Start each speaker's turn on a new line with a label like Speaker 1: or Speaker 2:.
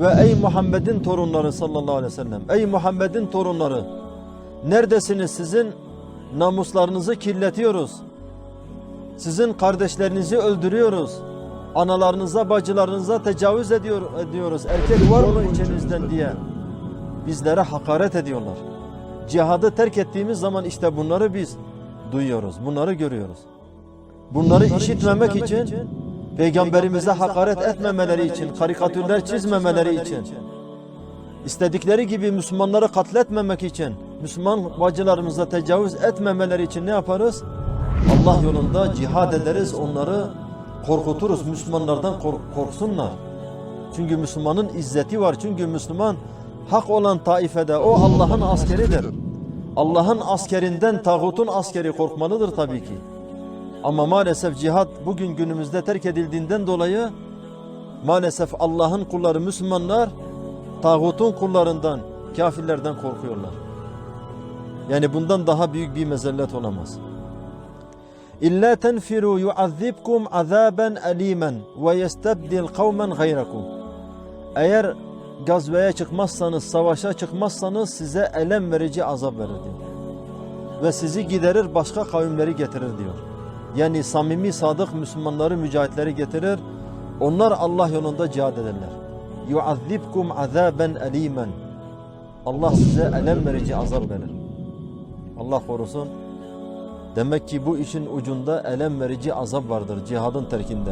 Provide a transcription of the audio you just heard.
Speaker 1: Ve ey Muhammed'in torunları sallallahu aleyhi ve sellem. Ey Muhammed'in torunları. Neredesiniz sizin? Namuslarınızı kirletiyoruz. Sizin kardeşlerinizi öldürüyoruz. Analarınıza, bacılarınıza tecavüz ediyor, ediyoruz. Erkek var mı içinizden diye bizlere hakaret ediyorlar. Cihadı terk ettiğimiz zaman işte bunları biz duyuyoruz. Bunları görüyoruz. Bunları işitmemek için peygamberimize hakaret etmemeleri için, karikatürler çizmemeleri için, istedikleri gibi Müslümanları katletmemek için, Müslüman bacılarımıza tecavüz etmemeleri için ne yaparız? Allah yolunda cihad ederiz, onları korkuturuz. Müslümanlardan kork- korksunlar. Çünkü Müslümanın izzeti var. Çünkü Müslüman hak olan taifede o Allah'ın askeridir. Allah'ın askerinden tağutun askeri korkmalıdır tabii ki. Ama maalesef cihat bugün günümüzde terk edildiğinden dolayı maalesef Allah'ın kulları Müslümanlar tağutun kullarından, kafirlerden korkuyorlar. Yani bundan daha büyük bir mezellet olamaz. İlla tenfiru yu'azzibkum azaben alimen ve yestabdil kavmen gayrakum. Eğer gazveye çıkmazsanız, savaşa çıkmazsanız size elem verici azap verir diyor. Ve sizi giderir başka kavimleri getirir diyor. Yani samimi sadık Müslümanları, mücahitleri getirir. Onlar Allah yolunda cihad ederler. Yu'azzibkum azaben alimen. Allah size elem verici azap verir. Allah korusun. Demek ki bu işin ucunda elem verici azap vardır cihadın terkinde.